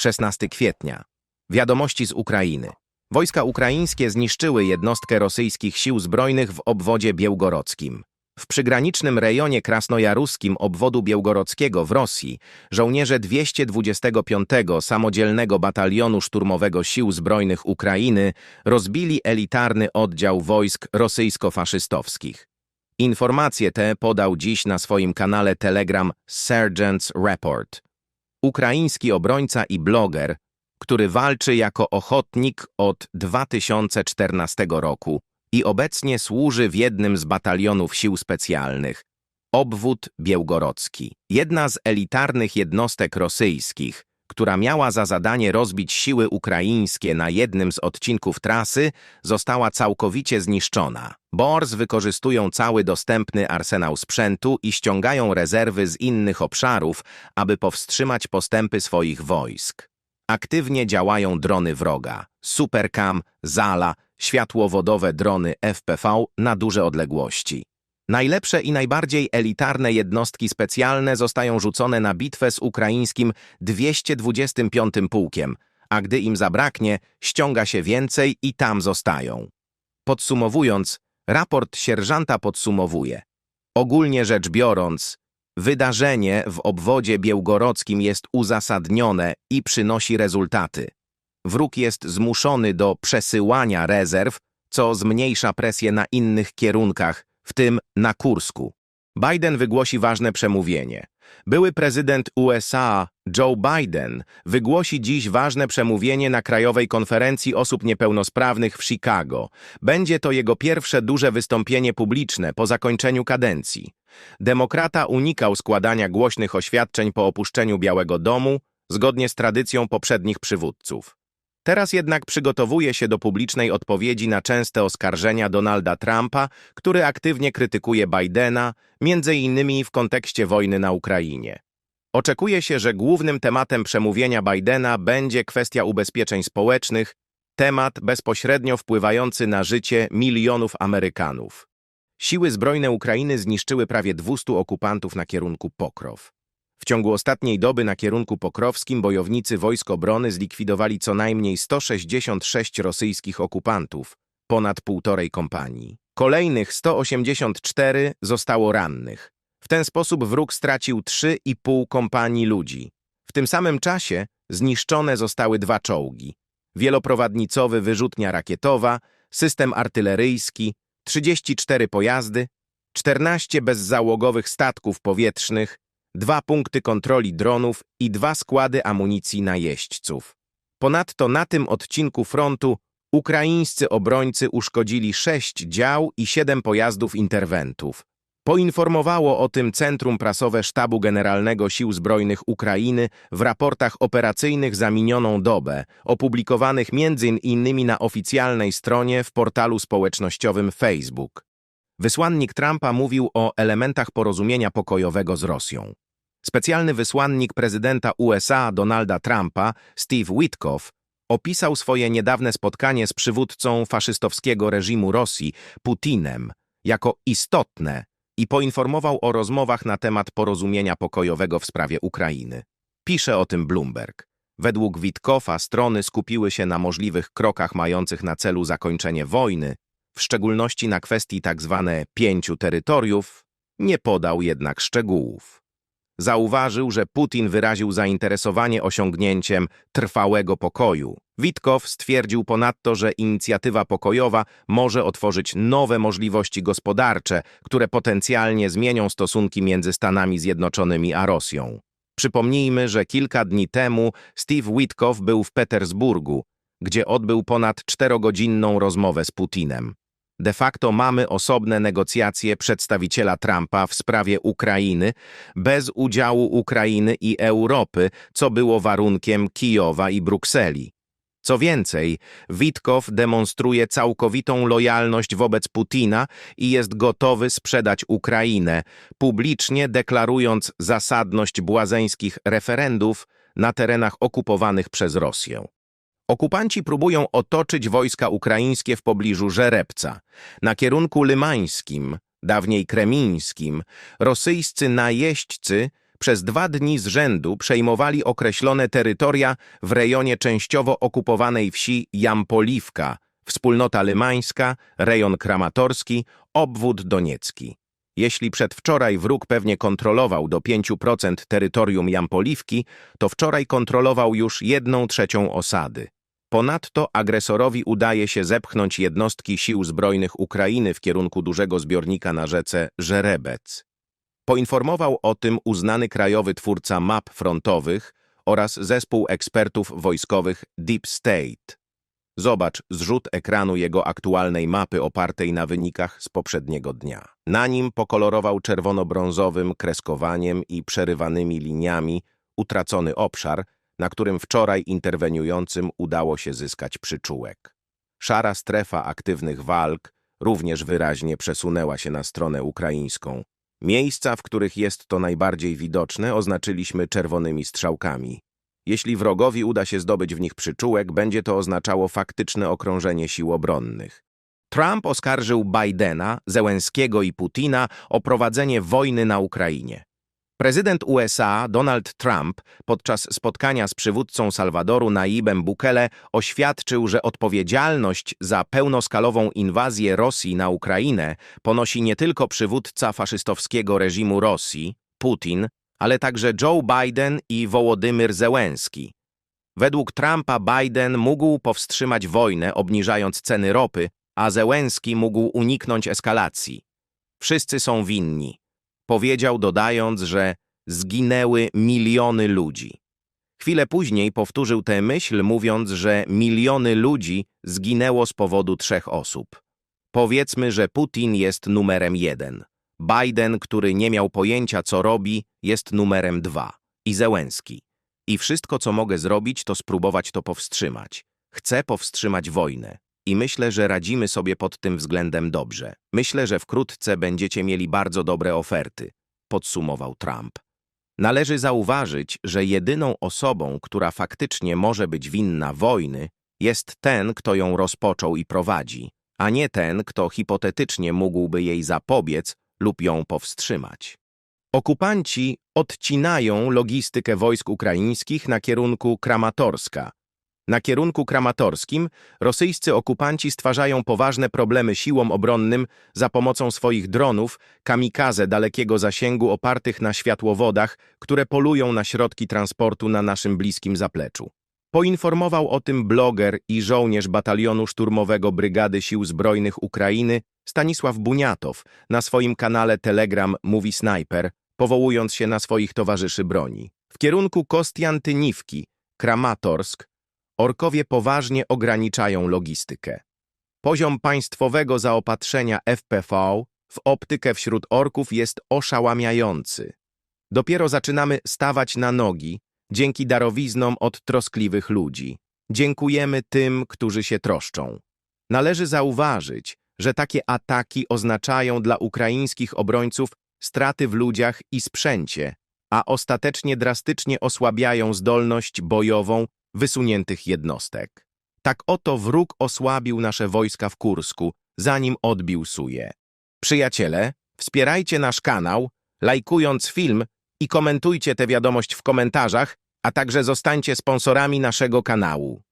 16 kwietnia. Wiadomości z Ukrainy. Wojska ukraińskie zniszczyły jednostkę rosyjskich sił zbrojnych w obwodzie białgorodzkim. W przygranicznym rejonie krasnojaruskim obwodu białgorodzkiego w Rosji żołnierze 225 Samodzielnego Batalionu Szturmowego Sił Zbrojnych Ukrainy rozbili elitarny oddział wojsk rosyjsko-faszystowskich. Informacje te podał dziś na swoim kanale Telegram Sergeant's Report. Ukraiński obrońca i bloger, który walczy jako ochotnik od 2014 roku i obecnie służy w jednym z batalionów sił specjalnych, obwód białgorodzki. Jedna z elitarnych jednostek rosyjskich, która miała za zadanie rozbić siły ukraińskie na jednym z odcinków trasy, została całkowicie zniszczona. BORS wykorzystują cały dostępny arsenał sprzętu i ściągają rezerwy z innych obszarów, aby powstrzymać postępy swoich wojsk. Aktywnie działają drony wroga, Supercam, Zala, światłowodowe drony FPV na duże odległości. Najlepsze i najbardziej elitarne jednostki specjalne zostają rzucone na bitwę z ukraińskim 225 pułkiem, a gdy im zabraknie, ściąga się więcej i tam zostają. Podsumowując, raport sierżanta podsumowuje. Ogólnie rzecz biorąc, wydarzenie w obwodzie białgorodzkim jest uzasadnione i przynosi rezultaty. Wróg jest zmuszony do przesyłania rezerw, co zmniejsza presję na innych kierunkach, w tym na Kursku. Biden wygłosi ważne przemówienie. Były prezydent USA Joe Biden wygłosi dziś ważne przemówienie na Krajowej Konferencji Osób Niepełnosprawnych w Chicago. Będzie to jego pierwsze duże wystąpienie publiczne po zakończeniu kadencji. Demokrata unikał składania głośnych oświadczeń po opuszczeniu Białego Domu, zgodnie z tradycją poprzednich przywódców. Teraz jednak przygotowuje się do publicznej odpowiedzi na częste oskarżenia Donalda Trumpa, który aktywnie krytykuje Bidena, między innymi w kontekście wojny na Ukrainie. Oczekuje się, że głównym tematem przemówienia Bidena będzie kwestia ubezpieczeń społecznych, temat bezpośrednio wpływający na życie milionów Amerykanów. Siły zbrojne Ukrainy zniszczyły prawie 200 okupantów na kierunku Pokrow. W ciągu ostatniej doby na kierunku pokrowskim bojownicy Wojsk Obrony zlikwidowali co najmniej 166 rosyjskich okupantów, ponad półtorej kompanii. Kolejnych 184 zostało rannych. W ten sposób wróg stracił 3,5 kompanii ludzi. W tym samym czasie zniszczone zostały dwa czołgi. Wieloprowadnicowy wyrzutnia rakietowa, system artyleryjski, 34 pojazdy, 14 bezzałogowych statków powietrznych, dwa punkty kontroli dronów i dwa składy amunicji na jeźdźców. Ponadto na tym odcinku frontu ukraińscy obrońcy uszkodzili sześć dział i siedem pojazdów interwentów. Poinformowało o tym Centrum Prasowe Sztabu Generalnego Sił Zbrojnych Ukrainy w raportach operacyjnych za minioną dobę, opublikowanych m.in. na oficjalnej stronie w portalu społecznościowym Facebook. Wysłannik Trumpa mówił o elementach porozumienia pokojowego z Rosją. Specjalny wysłannik prezydenta USA Donalda Trumpa, Steve Witkoff, opisał swoje niedawne spotkanie z przywódcą faszystowskiego reżimu Rosji, Putinem, jako istotne i poinformował o rozmowach na temat porozumienia pokojowego w sprawie Ukrainy. Pisze o tym Bloomberg. Według Witkoffa strony skupiły się na możliwych krokach mających na celu zakończenie wojny, w szczególności na kwestii tzw. Tak pięciu terytoriów, nie podał jednak szczegółów. Zauważył, że Putin wyraził zainteresowanie osiągnięciem trwałego pokoju. Witkow stwierdził ponadto, że inicjatywa pokojowa może otworzyć nowe możliwości gospodarcze, które potencjalnie zmienią stosunki między Stanami Zjednoczonymi a Rosją. Przypomnijmy, że kilka dni temu Steve Witkow był w Petersburgu, gdzie odbył ponad czterogodzinną rozmowę z Putinem. De facto mamy osobne negocjacje przedstawiciela Trumpa w sprawie Ukrainy bez udziału Ukrainy i Europy, co było warunkiem Kijowa i Brukseli. Co więcej, Witkow demonstruje całkowitą lojalność wobec Putina i jest gotowy sprzedać Ukrainę, publicznie deklarując zasadność błazeńskich referendów na terenach okupowanych przez Rosję. Okupanci próbują otoczyć wojska ukraińskie w pobliżu Żerebca. Na kierunku lymańskim, dawniej kremińskim, rosyjscy najeźdźcy przez dwa dni z rzędu przejmowali określone terytoria w rejonie częściowo okupowanej wsi Jampoliwka, wspólnota lymańska, rejon kramatorski, obwód doniecki. Jeśli przedwczoraj wróg pewnie kontrolował do 5% terytorium Jampoliwki, to wczoraj kontrolował już jedną trzecią osady. Ponadto agresorowi udaje się zepchnąć jednostki sił zbrojnych Ukrainy w kierunku dużego zbiornika na rzece Żerebec. Poinformował o tym uznany krajowy twórca map frontowych oraz zespół ekspertów wojskowych Deep State. Zobacz zrzut ekranu jego aktualnej mapy opartej na wynikach z poprzedniego dnia. Na nim pokolorował czerwono-brązowym kreskowaniem i przerywanymi liniami utracony obszar, na którym wczoraj interweniującym udało się zyskać przyczółek. Szara strefa aktywnych walk również wyraźnie przesunęła się na stronę ukraińską. Miejsca, w których jest to najbardziej widoczne, oznaczyliśmy czerwonymi strzałkami. Jeśli wrogowi uda się zdobyć w nich przyczółek, będzie to oznaczało faktyczne okrążenie sił obronnych. Trump oskarżył Bidena, Zełenskiego i Putina o prowadzenie wojny na Ukrainie. Prezydent USA Donald Trump podczas spotkania z przywódcą Salwadoru Naibem Bukele oświadczył, że odpowiedzialność za pełnoskalową inwazję Rosji na Ukrainę ponosi nie tylko przywódca faszystowskiego reżimu Rosji, Putin, ale także Joe Biden i Wołodymyr Zełenski. Według Trumpa Biden mógł powstrzymać wojnę, obniżając ceny ropy, a Zełenski mógł uniknąć eskalacji. Wszyscy są winni. Powiedział, dodając, że zginęły miliony ludzi. Chwilę później powtórzył tę myśl, mówiąc, że miliony ludzi zginęło z powodu trzech osób. Powiedzmy, że Putin jest numerem jeden. Biden, który nie miał pojęcia, co robi, jest numerem dwa. I Zełenski. I wszystko, co mogę zrobić, to spróbować to powstrzymać. Chcę powstrzymać wojnę. I myślę, że radzimy sobie pod tym względem dobrze. Myślę, że wkrótce będziecie mieli bardzo dobre oferty, podsumował Trump. Należy zauważyć, że jedyną osobą, która faktycznie może być winna wojny, jest ten, kto ją rozpoczął i prowadzi, a nie ten, kto hipotetycznie mógłby jej zapobiec lub ją powstrzymać. Okupanci odcinają logistykę wojsk ukraińskich na kierunku Kramatorska. Na kierunku kramatorskim rosyjscy okupanci stwarzają poważne problemy siłom obronnym za pomocą swoich dronów, kamikaze dalekiego zasięgu opartych na światłowodach, które polują na środki transportu na naszym bliskim zapleczu. Poinformował o tym bloger i żołnierz batalionu szturmowego Brygady Sił Zbrojnych Ukrainy Stanisław Buniatow na swoim kanale Telegram Mówi Sniper, powołując się na swoich towarzyszy broni. W kierunku Kostiantyniwki, Kramatorsk, orkowie poważnie ograniczają logistykę. Poziom państwowego zaopatrzenia FPV w optykę wśród orków jest oszałamiający. Dopiero zaczynamy stawać na nogi dzięki darowiznom od troskliwych ludzi. Dziękujemy tym, którzy się troszczą. Należy zauważyć, że takie ataki oznaczają dla ukraińskich obrońców straty w ludziach i sprzęcie, a ostatecznie drastycznie osłabiają zdolność bojową wysuniętych jednostek. Tak oto wróg osłabił nasze wojska w Kursku, zanim odbił Suje. Przyjaciele, wspierajcie nasz kanał, lajkując film i komentujcie tę wiadomość w komentarzach, a także zostańcie sponsorami naszego kanału.